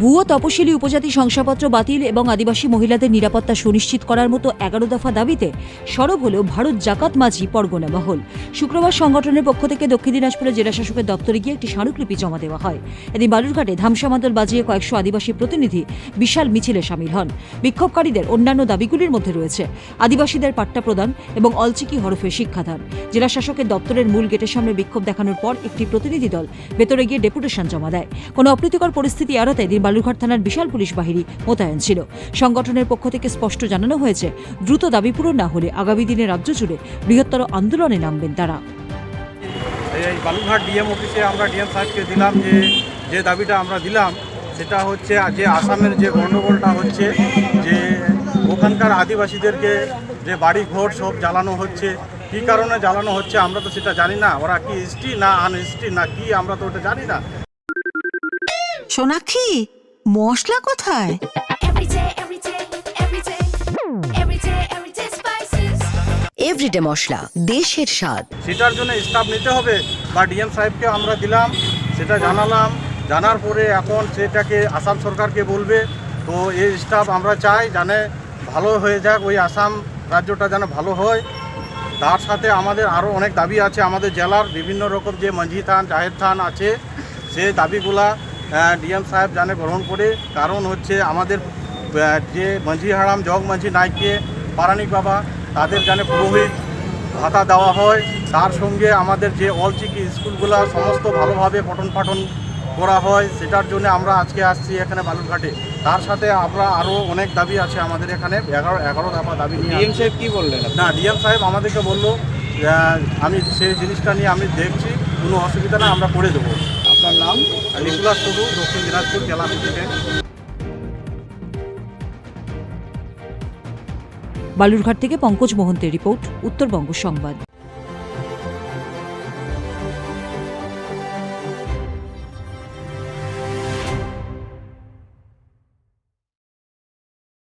ভুয়ো তপশিলি উপজাতি শংসাপত্র বাতিল এবং আদিবাসী মহিলাদের নিরাপত্তা সুনিশ্চিত করার মতো এগারো দফা দাবিতে সরব হলেও ভারত জাকাত মাঝি পরগনা মহল। শুক্রবার সংগঠনের পক্ষ থেকে দক্ষিণ দিনাজপুরে জেলা শাসকের দপ্তরে গিয়ে একটি স্মারকলিপি জমা দেওয়া হয়। এদিন বালুরঘাটে ধামসামাদল বাজিয়ে কয়েকশো আদিবাসী প্রতিনিধি বিশাল মিছিলে সামিল হন। বিক্ষোভকারীদের অন্যান্য দাবিগুলির মধ্যে রয়েছে আদিবাসীদের পাট্টা প্রদান এবং অলচিকি হরফে শিক্ষাদান। জেলা শাসকের দপ্তরের মূল গেটের সামনে বিক্ষোভ দেখানোর পর একটি প্রতিনিধি দল ভেতরে গিয়ে ডেপুটেশন জমা দেয়। কোনো অপ্রীতিকর পরিস্থিতি এড়াতে বালুরঘাট থানার বিশাল পুলিশ বাহিনী মোতায়েন ছিল। সংগঠনের পক্ষ থেকে স্পষ্ট জানানো হয়েছে দ্রুত দাবি পূরণ না হলে আগামী দিনে রাজ্য জুড়ে বৃহত্তর আন্দোলনে নামবেন তারা। এই বালুরঘাট ডিএম অফিসে আমরা ডিএম সাহেবকে দিলাম যে যে দাবিটা আমরা দিলাম সেটা হচ্ছে যে আসামের যে গণ্ডগোলটা হচ্ছে যে ওখানকার আদিবাসীদেরকে যে বাড়ি ঘর সব জ্বালানো হচ্ছে কী কারণে জ্বালানো হচ্ছে আমরা তো সেটা জানি না ওরা কি হিস্ট্রি না আনহিস্ট্রি না কি আমরা তো ওটা জানি না। সোনাক্ষী মশলা কোথায়? Every day, every day, every day, every day, every day spices. Everyday মশলা দেশের স্বাদ। সেটার জন্য স্টাফ নিতে হবে বা ডিএম সাহেবকে আমরা দিলাম সেটা জানালাম জানার পরে এখন সেটাকে আসাম সরকারকে বলবে তো এই স্টাফ আমরা চাই জানে ভালো হয়ে যাক ওই আসাম রাজ্যটা যেন ভালো হয়। তার সাথে আমাদের আরও অনেক দাবি আছে আমাদের জেলার বিভিন্ন রকম যে মাঝি থান জাহের থান আছে সেই দাবিগুলা ডিএম সাহেব জানে গ্রহণ করে। কারণ হচ্ছে আমাদের যে মাঝি হারাম জগ মাঝি নাইকে পারানিক বাবা তাদের জানে পুরোহিত ভাতা দেওয়া হয়। তার সঙ্গে আমাদের যে অলচিকি স্কুলগুলো সমস্ত ভালোভাবে পঠন পাঠন করা হয় সেটার জন্য আমরা আজকে আসছি এখানে বালুরঘাটে। তার সাথে আমরা আরও অনেক দাবি আছে আমাদের এখানে এগারো এগারো দফা দাবি নিয়ে ডিএম সাহেব কী বললেন না ডিএম সাহেব আমাদেরকে বলল আমি সেই জিনিসটা নিয়ে আমি দেখছি কোনো অসুবিধা না আমরা করে দেবো। আপনার নাম? নিকুলাস টুডু দক্ষিণ দিনাজপুর জেলা প্রেসিডেন্ট বালুরঘাট থেকে পঙ্কজ মোহন্তের রিপোর্ট উত্তরবঙ্গ সংবাদ।